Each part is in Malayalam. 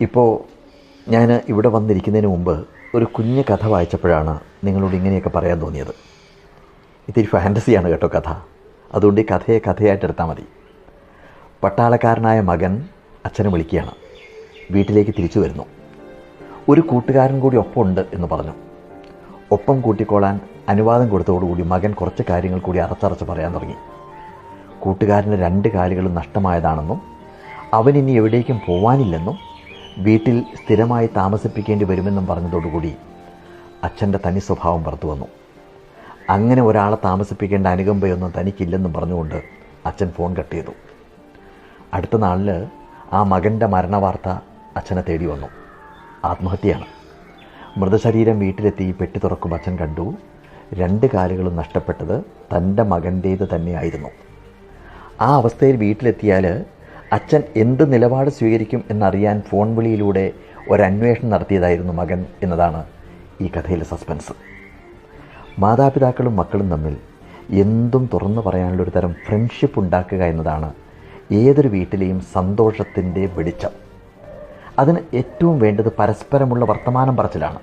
ഇപ്പോൾ ഞാൻ ഇവിടെ വന്നിരിക്കുന്നതിന് മുമ്പ് ഒരു കുഞ്ഞു കഥ വായിച്ചപ്പോഴാണ് നിങ്ങളോട് ഇങ്ങനെയൊക്കെ പറയാൻ തോന്നിയത്. ഇത്തിരി ഫാന്റസിയാണ് കേട്ടോ കഥ. അതുകൊണ്ട് ഈ കഥയെ കഥയായിട്ട് എടുത്താൽ മതി. പട്ടാളക്കാരനായ മകൻ അച്ഛനെ വിളിക്കുകയാണ്. വീട്ടിലേക്ക് തിരിച്ചു വരുന്നു. ഒരു കൂട്ടുകാരൻ കൂടി ഒപ്പമുണ്ട് എന്ന് പറഞ്ഞു. ഒപ്പം കൂട്ടിക്കോളാൻ അനുവാദം കൊടുത്തതോടുകൂടി മകൻ കുറച്ച് കാര്യങ്ങൾ കൂടി അറച്ചറച്ച് പറയാൻ തുടങ്ങി. കൂട്ടുകാരന്റെ രണ്ട് കാലുകളും നഷ്ടമായതാണെന്നും അവൻ ഇനി എവിടേക്കും പോവാനില്ലെന്നും വീട്ടിൽ സ്ഥിരമായി താമസിപ്പിക്കേണ്ടി വരുമെന്നും പറഞ്ഞതോടുകൂടി അച്ഛന്റെ തനി സ്വഭാവം പുറത്തു വന്നു. അങ്ങനെ ഒരാളെ താമസിപ്പിക്കേണ്ട അനുകമ്പയൊന്നും തനിക്കില്ലെന്നും പറഞ്ഞുകൊണ്ട് അച്ഛൻ ഫോൺ കട്ട് ചെയ്തു. അടുത്ത നാളിൽ ആ മകന്റെ മരണവാർത്ത അച്ഛനെ തേടി വന്നു. ആത്മഹത്യയാണ്. മൃതശരീരം വീട്ടിലെത്തി പെട്ടി തുറക്കും അച്ഛൻ കണ്ടു. രണ്ട് കാലുകളും നഷ്ടപ്പെട്ടത് തന്റെ മകന്റേത് തന്നെയായിരുന്നു. ആ അവസ്ഥയിൽ വീട്ടിലെത്തിയാൽ അച്ഛൻ എന്ത് നിലപാട് സ്വീകരിക്കും എന്നറിയാൻ ഫോൺ വിളിയിലൂടെ ഒരന്വേഷണം നടത്തിയതായിരുന്നു മകൻ എന്നതാണ് ഈ കഥയിലെ സസ്പെൻസ്. മാതാപിതാക്കളും മക്കളും തമ്മിൽ എന്തും തുറന്നു പറയാനുള്ള ഒരു തരം ഫ്രണ്ട്ഷിപ്പ് ഉണ്ടാക്കുക എന്നതാണ് ഏതൊരു വീട്ടിലെയും സന്തോഷത്തിന്റെ വെളിച്ചം. അതിന് ഏറ്റവും വേണ്ടത് പരസ്പരമുള്ള വർത്തമാനം പറച്ചിലാണ്.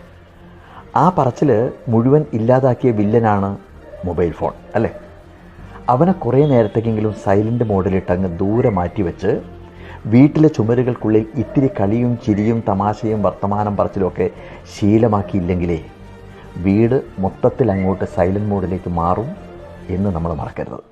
ആ പറച്ചിൽ മുഴുവൻ ഇല്ലാതാക്കിയ വില്ലനാണ് മൊബൈൽ ഫോൺ അല്ലേ? അവനെ കുറേ നേരത്തേക്കെങ്കിലും സൈലന്റ് മോഡിലിട്ട് അങ്ങ് ദൂരെ മാറ്റി വെച്ച് വീട്ടിലെ ചുമരുകൾക്കുള്ളിൽ ഇത്തിരി കളിയും ചിരിയും തമാശയും വർത്തമാനം പറച്ചിലുമൊക്കെ ശീലമാക്കിയില്ലെങ്കിലേ വീട് മൊത്തത്തിൽ അങ്ങോട്ട് സൈലന്റ് മോഡിലേക്ക് മാറും എന്ന് നമ്മൾ മറക്കരുത്.